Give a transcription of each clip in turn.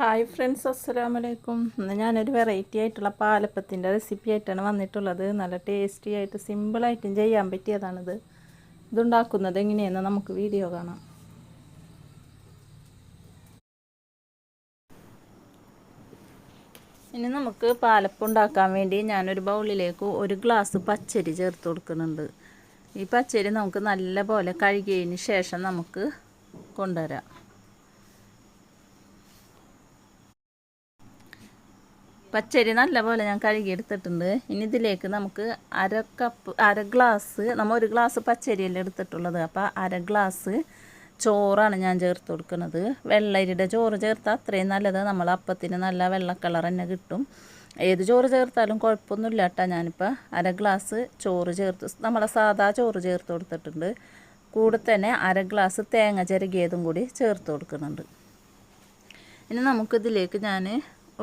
Hi friends അസ്സലാമു വലൈക്കും ഇന്ന് ഞാനൊരു വെറൈറ്റി ആയിട്ടുള്ള പാലപ്പത്തിന്റെ റെസിപ്പി ആയിട്ടാണ് വന്നിട്ടുള്ളത്. നല്ല ടേസ്റ്റി ആയിട്ട് സിമ്പിളായിട്ടും ചെയ്യാൻ പറ്റിയതാണിത്. ഇതുണ്ടാക്കുന്നത് എങ്ങനെയെന്ന് നമുക്ക് വീഡിയോ കാണാം. ഇനി നമുക്ക് പാലപ്പം ഉണ്ടാക്കാൻ വേണ്ടി ഞാനൊരു ബൗളിലേക്ക് ഒരു ഗ്ലാസ് പച്ചരി ചേർത്ത് കൊടുക്കുന്നുണ്ട്. ഈ പച്ചരി നമുക്ക് നല്ലപോലെ കഴുകിയതിന് ശേഷം നമുക്ക് കൊണ്ടുവരാം. പച്ചരി നല്ലപോലെ ഞാൻ കഴുകിയെടുത്തിട്ടുണ്ട്. ഇനി ഇതിലേക്ക് നമുക്ക് അര കപ്പ് അര ഗ്ലാസ് നമ്മൾ ഒരു ഗ്ലാസ് പച്ചരിയല്ലേ എടുത്തിട്ടുള്ളത്. അപ്പോൾ അര ഗ്ലാസ് ചോറാണ് ഞാൻ ചേർത്ത് കൊടുക്കുന്നത്. വെള്ളരിയുടെ ചോറ് ചേർത്താൽ അത്രയും നല്ലത്. നമ്മൾ അപ്പത്തിന് നല്ല വെള്ള കളർ തന്നെ കിട്ടും. ഏത് ചോറ് ചേർത്താലും കുഴപ്പമൊന്നുമില്ല കേട്ടോ ഞാനിപ്പോൾ അര ഗ്ലാസ് ചോറ് ചേർത്ത് നമ്മളെ സാധാ ചോറ് ചേർത്ത് കൊടുത്തിട്ടുണ്ട്. കൂടെ തന്നെ അര ഗ്ലാസ് തേങ്ങ ചിരകിയതും കൂടി ചേർത്ത് കൊടുക്കുന്നുണ്ട്. ഇനി നമുക്കിതിലേക്ക് ഞാൻ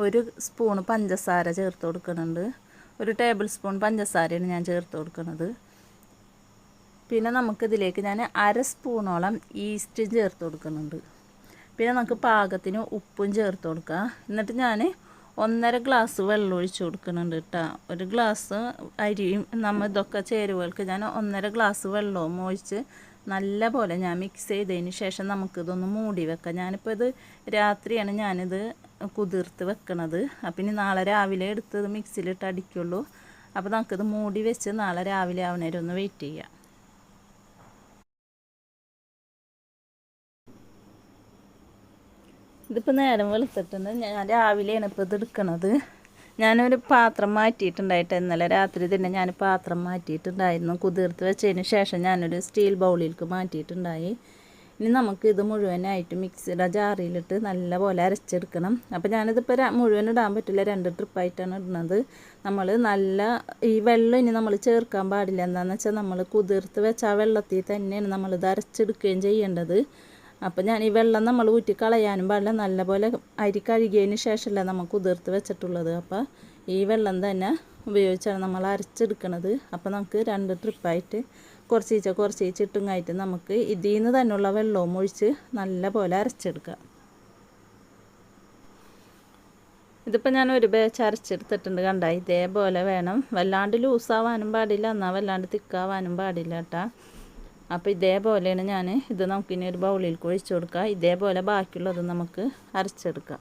ഒരു സ്പൂൺ പഞ്ചസാര ചേർത്ത് കൊടുക്കുന്നുണ്ട്. ഒരു ടേബിൾ സ്പൂൺ പഞ്ചസാരയാണ് ഞാൻ ചേർത്ത് കൊടുക്കുന്നത്. പിന്നെ നമുക്കിതിലേക്ക് ഞാൻ അര സ്പൂണോളം ഈസ്റ്റ് ചേർത്ത് കൊടുക്കുന്നുണ്ട്. പിന്നെ നമുക്ക് പാകത്തിന് ഉപ്പും ചേർത്ത് കൊടുക്കുക എന്നിട്ട് ഞാൻ ഒന്നര ഗ്ലാസ് വെള്ളം ഒഴിച്ച് കൊടുക്കുന്നുണ്ട് കേട്ടോ. ഒരു ഗ്ലാസ് അരിയും നമ്മൾ ഇതൊക്കെ ചേരുവകൾക്ക് ഞാൻ ഒന്നര ഗ്ലാസ് വെള്ളവും ഒഴിച്ച് നല്ല പോലെ ഞാൻ മിക്സ് ചെയ്തതിന് ശേഷം നമുക്കിതൊന്ന് മൂടി വെക്കാം. ഞാനിപ്പോൾ ഇത് രാത്രിയാണ് ഞാനിത് കുതിർത്ത് വെക്കണത്. അപ്പം ഇനി നാളെ രാവിലെ എടുത്തത് മിക്സിയിലിട്ട് അടിക്കുള്ളൂ. അപ്പോൾ നമുക്കിത് മൂടി വെച്ച് നാളെ രാവിലെ ആവണേരം ഒന്ന് വെയിറ്റ് ചെയ്യാം. ഇതിപ്പോൾ നേരം വെളുത്തിട്ടുണ്ട്. ഞാൻ രാവിലെയാണ് ഇപ്പോൾ ഇത് എടുക്കണത്. ഞാനൊരു പാത്രം മാറ്റിയിട്ടുണ്ടായിട്ട് ഇന്നലെ രാത്രി തന്നെ ഞാൻ പാത്രം മാറ്റിയിട്ടുണ്ടായിരുന്നു. കുതിർത്ത് വെച്ചതിന് ശേഷം ഞാനൊരു സ്റ്റീൽ ബൗളിലേക്ക് മാറ്റിയിട്ടുണ്ടായി. ഇനി നമുക്ക് ഇത് മുഴുവനായിട്ട് മിക്സിയുടെ ജാറിയിലിട്ട് നല്ലപോലെ അരച്ചെടുക്കണം. അപ്പോൾ ഞാനിതിപ്പോൾ മുഴുവൻ ഇടാൻ പറ്റില്ല. രണ്ട് ട്രിപ്പായിട്ടാണ് ഇടുന്നത്. നമ്മൾ നല്ല ഈ വെള്ളം ഇനി നമ്മൾ ചേർക്കാൻ പാടില്ല. എന്താണെന്ന് വെച്ചാൽ നമ്മൾ കുതിർത്ത് വെച്ച ആ വെള്ളത്തിൽ തന്നെയാണ് നമ്മളിത് അരച്ചെടുക്കുകയും ചെയ്യേണ്ടത്. അപ്പോൾ ഞാൻ ഈ വെള്ളം നമ്മൾ ഊറ്റി കളയാനും പാടില്ല. നല്ലപോലെ അരി കഴുകിയതിന് ശേഷമല്ല നമ്മൾ കുതിർത്ത് വെച്ചിട്ടുള്ളത്. അപ്പോൾ ഈ വെള്ളം തന്നെ ഉപയോഗിച്ചാണ് നമ്മൾ അരച്ചെടുക്കുന്നത് അപ്പോൾ നമുക്ക് രണ്ട് ട്രിപ്പായിട്ട് കുറച്ച് കുറച്ച് കുറച്ചീച്ച ഇട്ടുങ്ങായിട്ട് നമുക്ക് ഇതിൽ നിന്ന് തന്നെയുള്ള വെള്ളവും ഒഴിച്ച് നല്ല പോലെ അരച്ചെടുക്കുക. ഇതിപ്പോൾ ഞാൻ ഒരു ബാച്ച് അരച്ചെടുത്തിട്ടുണ്ട് കണ്ട ഇതേപോലെ വേണം. വല്ലാണ്ട് ലൂസാവാനും പാടില്ല എന്നാൽ വല്ലാണ്ട് തിക്കാവാനും പാടില്ല കേട്ടോ. അപ്പോൾ ഇതേപോലെയാണ് ഞാൻ ഇത് നമുക്കിനി ഒരു ബൗളിൽ ഒഴിച്ചു കൊടുക്കുക. ഇതേപോലെ ബാക്കിയുള്ളത് നമുക്ക് അരച്ചെടുക്കാം.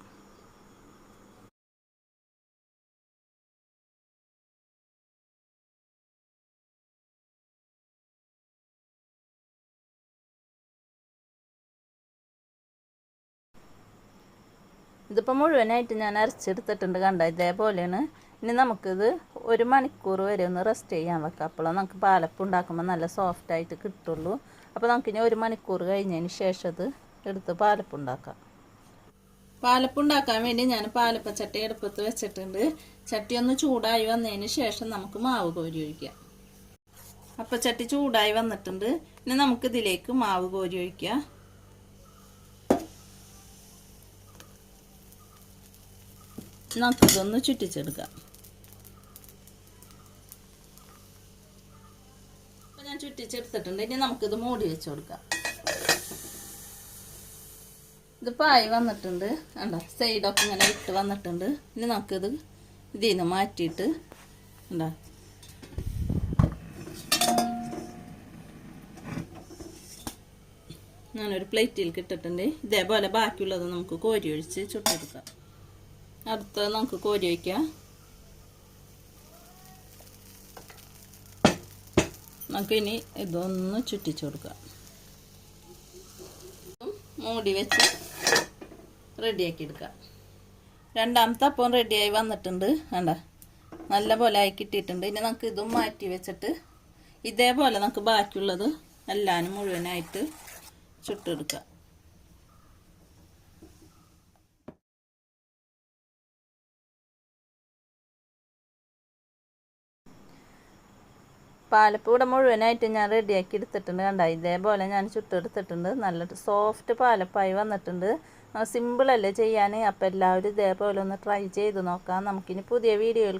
ഇതിപ്പോൾ മുഴുവനായിട്ട് ഞാൻ അരച്ചെടുത്തിട്ടുണ്ട് കണ്ട? ഇതേപോലെയാണ്. ഇനി നമുക്കിത് ഒരു മണിക്കൂർ വരെ ഒന്ന് റെസ്റ്റ് ചെയ്യാൻ വെക്കാം. അപ്പോഴാണ് നമുക്ക് പാലപ്പം ഉണ്ടാക്കുമ്പോൾ നല്ല സോഫ്റ്റ് ആയിട്ട് കിട്ടുള്ളൂ. അപ്പോൾ നമുക്കിനി ഒരു മണിക്കൂർ കഴിഞ്ഞതിന് ശേഷം അത് എടുത്ത് പാലപ്പം ഉണ്ടാക്കാം. പാലപ്പം ഉണ്ടാക്കാൻ വേണ്ടി ഞാൻ പാലപ്പ ചട്ടി അടുപ്പത്ത് വെച്ചിട്ടുണ്ട്. ചട്ടി ഒന്ന് ചൂടായി വന്നതിന് ശേഷം നമുക്ക് മാവ് കോരി ഒഴിക്കാം. അപ്പം ചട്ടി ചൂടായി വന്നിട്ടുണ്ട്. ഇനി നമുക്കിതിലേക്ക് മാവ് കോരി ഒഴിക്കാം. നമുക്കിതൊന്ന് ചുറ്റിച്ചെടുക്കാം. അപ്പം ഞാൻ ചുറ്റിച്ചെടുത്തിട്ടുണ്ട്. ഇനി നമുക്കിത് മൂടി വെച്ച് കൊടുക്കാം. ഇതിപ്പോൾ ആയി വന്നിട്ടുണ്ട്. കണ്ടോ? സൈഡൊക്കെ ഇങ്ങനെ ഇട്ട് വന്നിട്ടുണ്ട്. ഇനി നമുക്കിത് ഇതിൽ നിന്ന് മാറ്റിയിട്ട് ഉണ്ടോ ഞാനൊരു പ്ലേറ്റിൽ കിട്ടിട്ടുണ്ട്. ഇതേപോലെ ബാക്കിയുള്ളത് നമുക്ക് കോരി ഒഴിച്ച് ചുട്ടെടുക്കാം. അടുത്തത് നമുക്ക് കോരി വയ്ക്കാം. നമുക്കിനി ഇതൊന്ന് ചുറ്റിച്ചു കൊടുക്കാം. മൂടി വെച്ച് റെഡിയാക്കി എടുക്കാം. രണ്ടാമത്തെ അപ്പം റെഡിയായി വന്നിട്ടുണ്ട്. വേണ്ട നല്ല പോലെ ആയി കിട്ടിയിട്ടുണ്ട്. ഇനി നമുക്ക് ഇതും മാറ്റി വെച്ചിട്ട് ഇതേപോലെ നമുക്ക് ബാക്കിയുള്ളത് എല്ലാവരും മുഴുവനായിട്ട് ചുട്ടെടുക്കാം. പാലപ്പൂടെ മുഴുവനായിട്ട് ഞാൻ റെഡിയാക്കി എടുത്തിട്ടുണ്ട് കണ്ട? ഇതേപോലെ ഞാൻ ചുട്ടെടുത്തിട്ടുണ്ട്. നല്ല സോഫ്റ്റ് പാലപ്പായി വന്നിട്ടുണ്ട്. സിമ്പിളല്ലേ ചെയ്യാൻ അപ്പോൾ എല്ലാവരും ഇതേപോലെ ഒന്ന് ട്രൈ ചെയ്ത് നോക്കാം. നമുക്കിനി പുതിയ വീഡിയോയിൽ